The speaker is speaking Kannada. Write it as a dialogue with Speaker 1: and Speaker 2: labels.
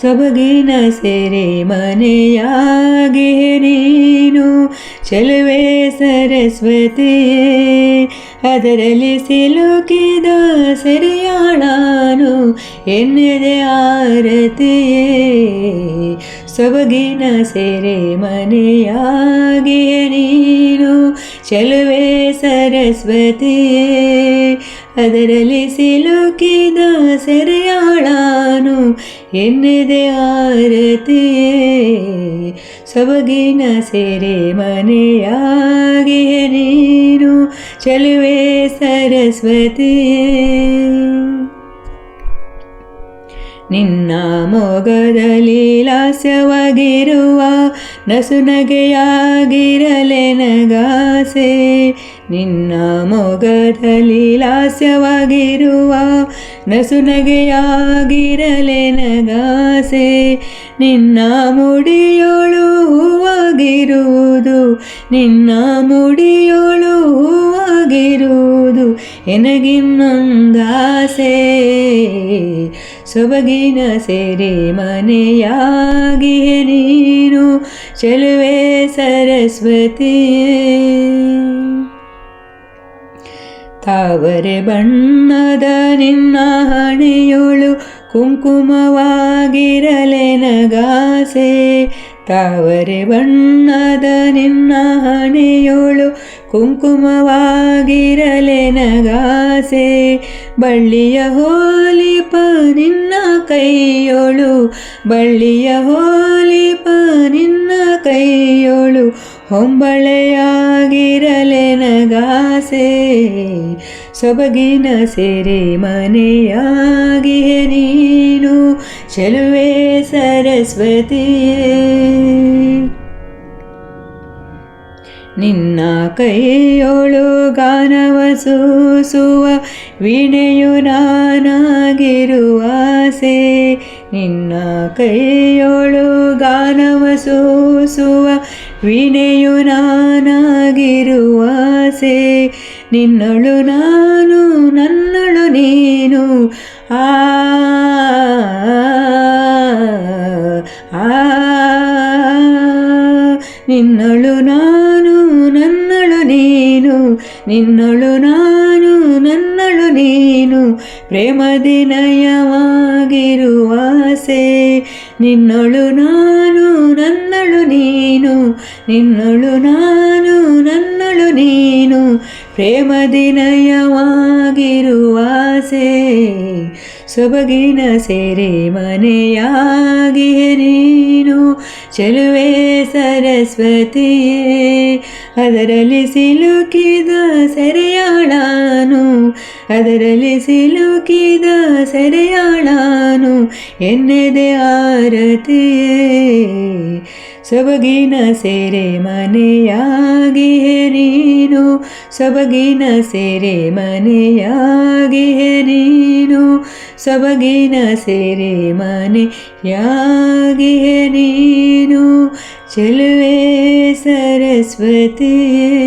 Speaker 1: ಸೊಬಗಿನ ಸೆರೆ ಮನೆಯಾಗಿ ನೀನು ಚೆಲುವೆ ಸರಸ್ವತಿಯೇ ಅದರಲ್ಲಿ ಸಿಲುಕಿದ ಸೆರೆಯಾಳಾನು ಎನ್ನದೆ ಆರತಿಯೇ ಸೊಬಗಿನ ಸೆರೆ ಮನೆಯಾಗಿ ನೀನು ಚೆಲುವೆ ಸರಸ್ವತಿಯೇ ಅದರಲ್ಲಿ ಸಿಲುಕಿದ ಸೆರೆಯಾಳಾನು ಎನ್ನದೆ ಆರತಿಯೇ ಸೊಬಗಿನ ಸೆರೆ ಮನೆಯಾಗಿ ನೀನು ಚೆಲುವೆ ಸರಸ್ವತಿಯೇ ನಿನ್ನ ಮೊಗದಲ್ಲಿ ಲಾಸ್ಯವಾಗಿರುವ ನಸುನಗೆಯಾಗಿರಲೆ ನಗಾಸೆ. ನಿನ್ನ ಮೊಗದಲ್ಲಿ ಲಾಸ್ಯವಾಗಿರುವ ನಸುನಗೆಯಾಗಿರಲೆ ನಗಾಸೆ. ನಿನ್ನ ಮುಡಿಯೋಳು ಹೂವಾಗಿರುವುದು ನಿನ್ನ ಮುಡಿಯೋಳು ಹೂವಾಗಿರುವುದು ಎನಗಿನ್ನೊಂದಾಸೆ. ಸೊಬಗಿನ ಸೆರೆ ಮನೆಯಾಗಿ ನೀನು ಚೆಲುವೆ ಸರಸ್ವತಿ. ತಾವರೆ ಬಣ್ಣದ ನಿನ್ನ ಹಣೆಯೋಳು ಕುಂಕುಮವಾಗಿರಲೆನಗಾಸೆ ತಾವರೆ ಬಣ್ಣದ ನಿನ್ನ ಹಣೆಯೋಳು ಕುಂಕುಮವಾಗಿರಲೆ ನಗಾಸೆ ಬಳ್ಳಿಯ ಹೋಲಿಪ ನಿನ್ನ ಕೈಯೋಳು, ಬಳ್ಳಿಯ ಹೋಲಿಪ ನಿನ್ನ ಕೈಯೋಳು, ಹೊಂಬಳೆಯಾಗಿರಲೆ ನಗಾಸೆ. ಸೊಬಗಿನ ಸೆರೆ ಮನೆಯಾಗಿ ನೀನು, ಚೆಲುವೆ ಸರಸ್ವತಿಯೇ. ನಿನ್ನ ಕೈಯೋಳು ಗಾನವ ಸೂಸುವ ವೀಣೆಯು ನಾನಾಗಿರುವ ಆಸೆ. ನಿನ್ನ ಕೈಯೋಳು ಗಾನವ ಸೋಸುವ ವೀಣೆಯು ನಾನಾಗಿರುವ ಆಸೆ. ನಿನ್ನಳು ನಾನು, ನನ್ನಳು ನೀನು. ಆ ನಾನು ನನ್ನಳು ನೀನು, ನಿನ್ನಳು ನಾನು ನನ್ನಳು ನೀನು ಪ್ರೇಮದಿ ನಯವಾಗಿರುವ ಆಸೆ ನಿನ್ನಳು ನಾನು ನನ್ನಳು ನೀನು, ನಿನ್ನಳು ನಾನು ನನ್ನಳು ನೀನು ಪ್ರೇಮದಿ ನಯವಾಗಿರುವ ಆಸೆ, ಸೊಬಗಿನ ಸೆರೆ ಮನೆಯಾಗಿ ನೀನು ಚೆಲುವೆ ಸರಸ್ವತಿಯೇ. ಅದರಲ್ಲಿ ಸಿಲುಕಿದ ಸೆರೆಯಾಳಾನು, ಅದರಲ್ಲಿ ಸಿಲುಕಿದ ಸೆರೆಯಾಳಾನು ಎನ್ನೆದೆ ಆರತಿಯೇ. ಸೊಬಗಿನ ಸೆರೆ ಮನೆಯಾಗಿಯೇ ನೀನು ಸೊಬಗಿನ ಸೆರೆ ಮನೆಯಾಗಿಯೇ ನೀನು ಸೊಬಗಿನ ಸೆರೆ ಮನೆಯಾಗಿಯೇ ನೀನು ಚೆಲುವೆ ಸರಸ್ವತಿಯೇ.